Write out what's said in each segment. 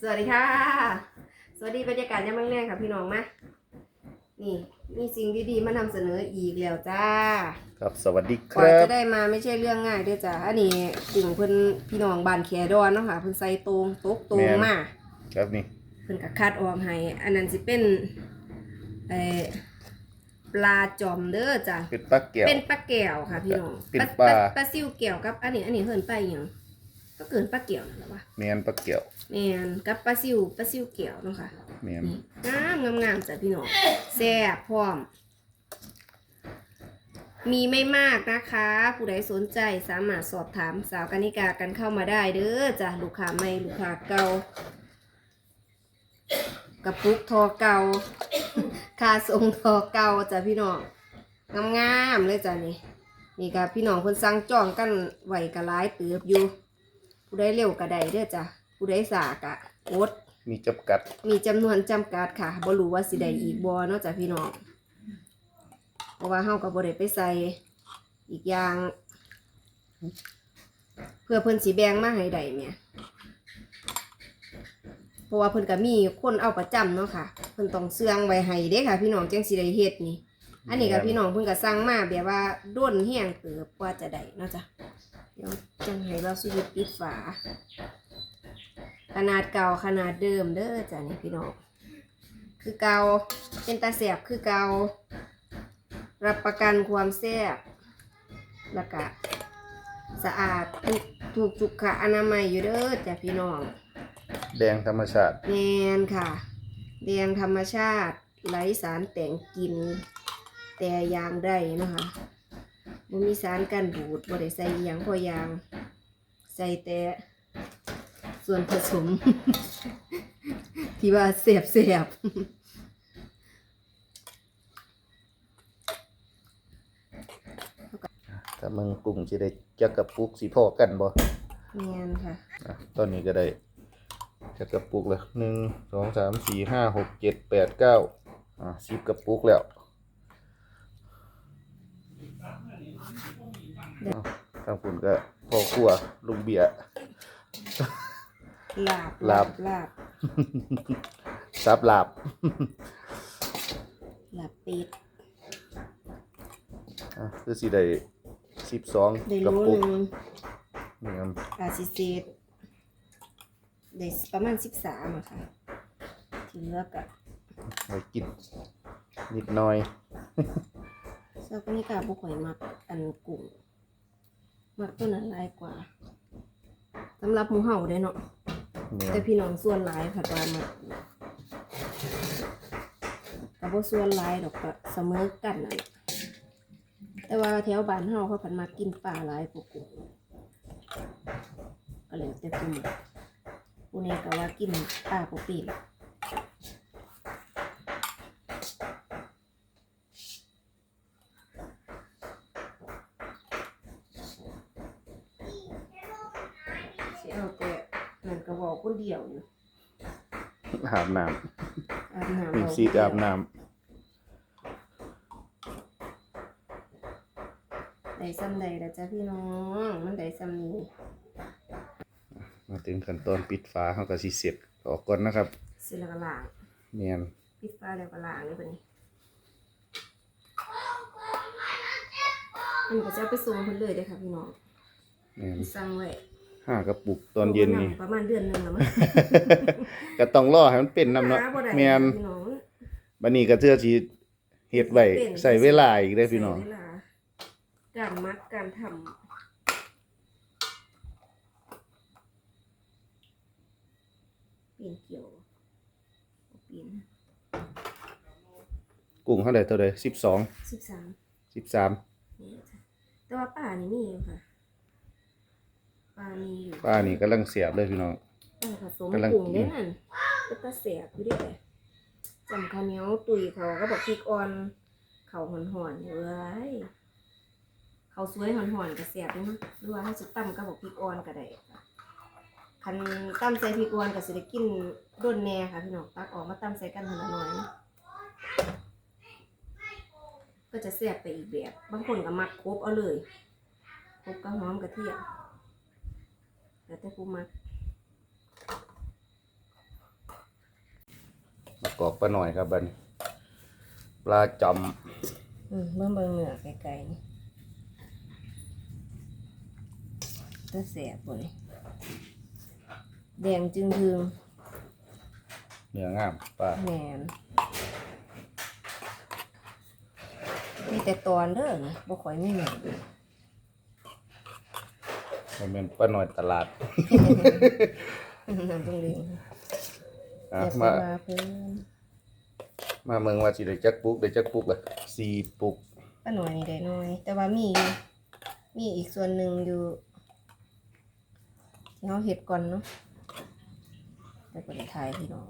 สวัสดีค่ะ สวัสดีบรรยากาศยามแรงๆค่ะพี่น้องมานี่มีสิ่งดีๆมานำเสนออีกแล้วจ้าครับสวัสดีคกว่ารัจะบได้มาไม่ใช่เรื่องง่ายเด้อจ้าอันนี้กลุ่มเพิ่นพี่น้องบ้านแขดอนเนาะค่ะเพิ่นใส่ตรงตกตรงมาครับนี่เพิ่นก็คัดออกให้อันนั้นสิเป็นเอ่อปลาจอมเด้อจ้ะเป็นปลาแก้ว เป็นปลาแก้วค่ะพี่น้องเป็นปลา ปลาซิวแก้วกับ อันนี้อันนี้เฮิ่นไปลาหยัง ก็เกินปลาแก้วนั่นแหละวะแมนปลาแก้วแม่นกับปลาซิวปลาซิวแก้วเนาะค่ะแมนนี่งามงามงามจ้ะพี่น้องแซ่บพร้อม มีไม่มากนะคะ ผู้ใดสนใจสามารถสอบถามสาวกนิกากันเข้ามาได้เด้อจ้ะลูกค้าใหม่ลูกค้าเก่ากระปุกทอเก่าค่าส่งทอเก่าจ้ะพี่น้องงามๆเลยจ้ะนี่นี่ค่ะพี่น้องเพิ่นสั่งจองกันไหวกะหลายเติบอยู่ ผู้ใดเร็วกะได้เด้อจ้ะผู้ใดสากะอดมีจับกัด มีจำนวนจำกัดค่ะบ่รู้ว่าสิได้อีกบ่เนอกจากพี่น้องเพราะว่าเฮาก็บ่ได้ไปใส่อีกอย่าง เพื่อเพิ่นสิแบ่งมาให้ได้เนี่ย เพราะว่าเพิ่นก็มีคนเอาประจำเนาะค่ะ เพิ่นต้องเสื่องไว้ให้เด้ค่ะ พี่น้องจังสิได้เฮ็ดนี่ อันนี้ก็พี่น้องเพิ่นก็สั่งมาแบบว่าด้นแห้งเติบกว่าจะได้เนาะจ้ะเดี๋ยวจังให้เราสิหยุดปิดฝา ขนาดเก่าขนาดเดิมเด้อจ้ะนี่พี่น้องคือเก่าเป็นตาแสบคือเก่ารับประกันความแซ่บแล้วก็สะอาดถูกถูกสุขอนามัยอยู่เด้อจ้ะพี่น้องแดงธรรมชาติ แมนค่ะ แดงธรรมชาติไร้สารแต่งกลิ่น แต่อยางได้นะคะบ่มีสารกันบูดบ่ได้ใส่อหยังพอยาง ใส่แต่ส่วนผสม ที่ว่าเสียบเสียบถ้ามึงกุ้งสิได้จักกระปุกสิพอกันบ่แมนค่ะอะตอนนี้ก็ได้จักกระปุกแล้วหนึ่งสองสามสี่ห้าหกเจ็ดแปดเก้าอะสิบกระปุกแล้วอะ ทางคุณก็พ่อครัวลุงเบียร์ลาบลาบลาบซับลาบลาบเป็ดอะคือสิได้สิบสองได้กระโลปุกหนึงนี่ครับอาซิเซตได้ประมาณสิบสามอะค่ะที่เหลือกะไว้กินนิดหน่อยเจ้าก็นี่กาบุข่อยมักอันกุ้ง มักตัวนั้นหลายกว่าสำหรับหมูเห่าได้เนาะเนี่ยแต่พี่น้องส่วนหลายค่ะตอนมาแต่บ่ส่วนหลายดอกก็เสมอกันนั่นแหละแต่ว่าแถวบ้านเฮาเขาผันมากินปลาหลายกว่ากุ้งก็แล้วแต่ผู้มักผู้นี้ก็ว่ากินปลาปกติสิ เอาแต่นั่นก็บอกคนเดียวอยู่อาบน้อาบน้ำำมีเซีดอาบน้ได้ซ้ำใดแล้วจ้ะพี่น้อง มันได้ซ้ำนี้ำมาถึงขั้นตอนปิดฝาเขาก็สิเสร็จออกก่อนนะครับสิแล้วก็ล้างเนียนปิดฟ้าแล้วก็ล้างนี่ปะนี่มันก็จะเอาไปส่งเพิ่นเลยเด้อค่ะพี่น้องเนียนสั่งไว้ ห้ากระปุกตอนเย็นนี่ประมาณเดือนหนึงแล้วมั้งก็ต้องรอให้มันเป็นน้ำเนาะหบ่ได้เนียนพี่น้องบันนี้ก็เทื่อสิเฮ็ดไว้ใส่เวลาอีกได้อพี่น้อง ใช้เวลาการมัดการทำปีนเกี่ยวเอาปีนกุ้งเท่าใดเท่าใดสิบสองสิบสามสิบสามนี่จ้ะแต่ว่าป่านี่มีอยู่ค่ะ ป่ามีอยู่ป้านี่กำลังเสียบเลยพี่น้อง เออผสมกำลังกุ้งกินได้นั่นก็ตะเสียบอยู่ด้วยจำข้าวเหนียวตุยเขาก็บอกพริกอ่อน เขาหอนหอนๆอยู่เอ้ยเขาสวยหอนหอนๆกับเสียบด้วยมั้งหรือว่าให้สุดตั้มก็บอกพริกอ่อนก็ได้ค่ะคันตั้มใส่พริกอ่อนก็สิได้กินด้นแน่ค่ะพี่น้องตักออกมาตั้มใส่กันทีละหน่อยนะก็จะเสียบไปอีกแบบ บางคนก็มักครบเอาเลยครบก็หอมกระเทียม แล้วแต่ผู้มักประกอบปลาหน่อยครับบัดนปลาจอืมเบิ่งเบิ่งเนื้อไกลๆนี่จะแสบบ่นี่แดงจึงถึงำเนื้องามปลาแมนมีแต่ตอนเด้อนี่บ่ค่อยมีหยัง มันเป็นปลาหน่อยตลาดน้ำตรงเลี้ยงอะแต่มามา เพิ่นมาเมืองว่าสิได้จักปุกได้จักปุกละสี่ปุกป้าหน่อยนี่ได้น้อย แต่ว่ามีอยู่มีอีกส่วนหนึ่งอยู่ที่เขาเห็ดก่อนเนาะแต่ก็ได้ทายพี่น้อง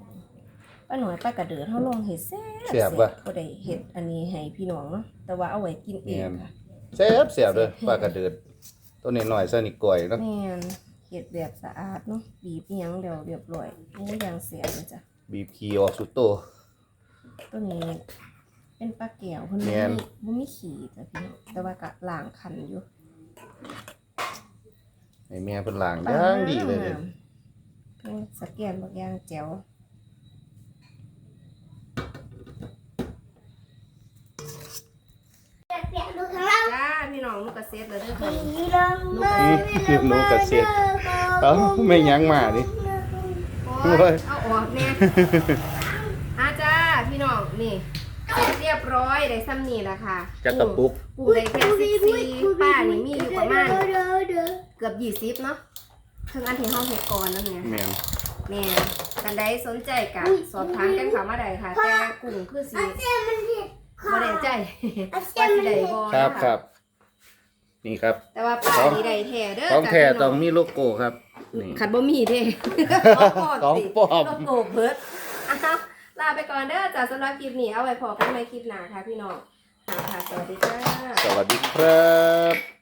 ป้าหน่อยป้ากระเดือดเขาลองเห็ดแซ่บแซ่บว่ะก็ได้เห็ดอันนี้ให้พี่น้องเนาะแต่ว่าเอาไว้กินเองแม่นค่ะ แซ่บแซ่บเลยปลากระเดิด ตัวนี้หน่อยๆซะนี่ก่อยเนาะแม่นเห็ดแบบสะอาดเนาะบีบอิหยังเดี๋ยวเรียบร้อยโอ้ยอย่างเสียเลยจ้ะบีบขี้ออกสุดโต ตัวนี้เป็นปลาแก้วเพิ่นบ่แม่นมีบ่มีขี้จ้ะพี่น้องแต่ว่าก็ล้างคันอยู่ให้แม่เพิ่นล้างอย่างดีเลยเด้อ เพิ่นสแกนบักอย่างแจ๋ว เปียกดูข้างล่าง จ้าพี่ น้องลูกกระเซ็ตเลยเด้อค่ะสีลงเลยอืมหนูกระเซ็ดเอ้าไม่ยั้งมาดิโอ้โอ้ยยเอาออกแน่อาจ้าพี่น้องนี่เสร็จเรียบร้อยได้ซ้ำนี่แหละค่ะจักกระปุกปูได้แค่สิบสี่ป้านี่มีอยู่ประมาณเกือบยี่สิบเนาะถึงอันที่ห้องเห็ดก่อนนั่นเนี่ยแม่นแม่กันใดสนใจกะสอบถามกันเข้ามาได้ค่ะแต่กลุ่มคือสิเส้นมันผิดบ่ได้ใจอาเซีว่ายนสิมันได้ผิดบ่ครับนะะครับ นี่ครับ แต่ว่าป้านี่ได้แท้เด้อของแท้จ้ะพี่น้ต้องมีโลโก้ครับนี่ ขัดบ่มีเด้ของปลอม โลโก้เพิดอ้าวลาไปก่อนเด้อจ้ะสำหรับคลิปนี้เอาไว้พอกันในคลิปหน้าค่ะพี่น้องค่ะค่ะสวัสดีค่ะ สวัสดีครับ